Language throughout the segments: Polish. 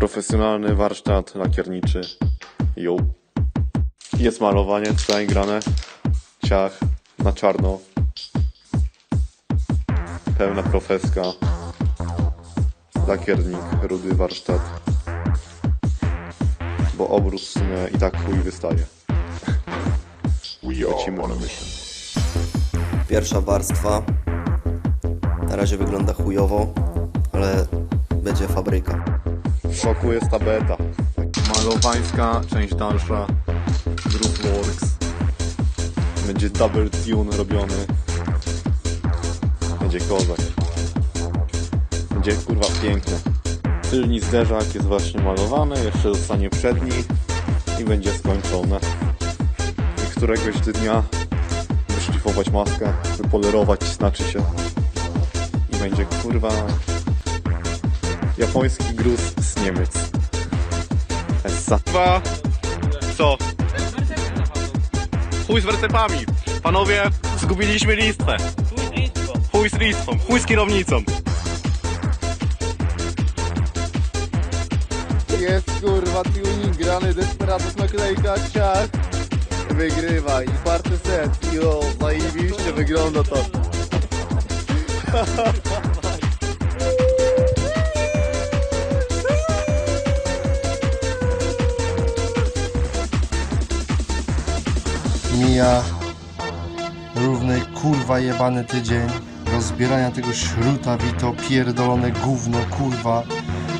Profesjonalny warsztat lakierniczy. Jo. Jest malowanie tutaj grane. Ciach na czarno. Pełna profeska. Lakiernik, rudy warsztat. Bo obrót w sumie i tak chuj wystaje. Lecimy na myśl. Pierwsza warstwa. Na razie wygląda chujowo, ale będzie fabryka. W szoku jest ta beta. Malowańska, część dalsza. Groove Będzie double tune robiony. Będzie kozak. Będzie kurwa piękne. Tylni zderzak jest właśnie malowany, jeszcze zostanie przedni i będzie skończone. I któregoś dnia wyszlifować maskę, wypolerować znaczy się. I będzie kurwa Japoński gruz z Niemiec. Essa. Dwa. Co? Chuj z wertepami. Panowie, zgubiliśmy listwę. Chuj z listwą, chuj z kierownicą. Jest kurwa tuning grany Desperados naklejka ciach Wygrywa i czwarty set Jo, zajebiście wygląda to Mija równy kurwa jebany tydzień rozbierania tego śruta wito pierdolone gówno kurwa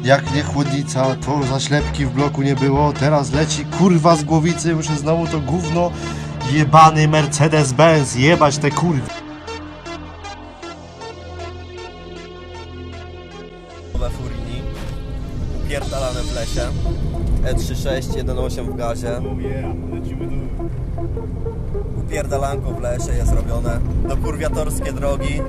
jak nie chłodnica to zaślepki w bloku nie było teraz leci kurwa z głowicy muszę znowu to gówno jebany Mercedes-Benz jebać te kurwy Nowe Furini, upierdalane w lesie. E E36, 1.8 w gazie. Upierdalanko w lesie jest robione. Do kurwiatorskie drogi.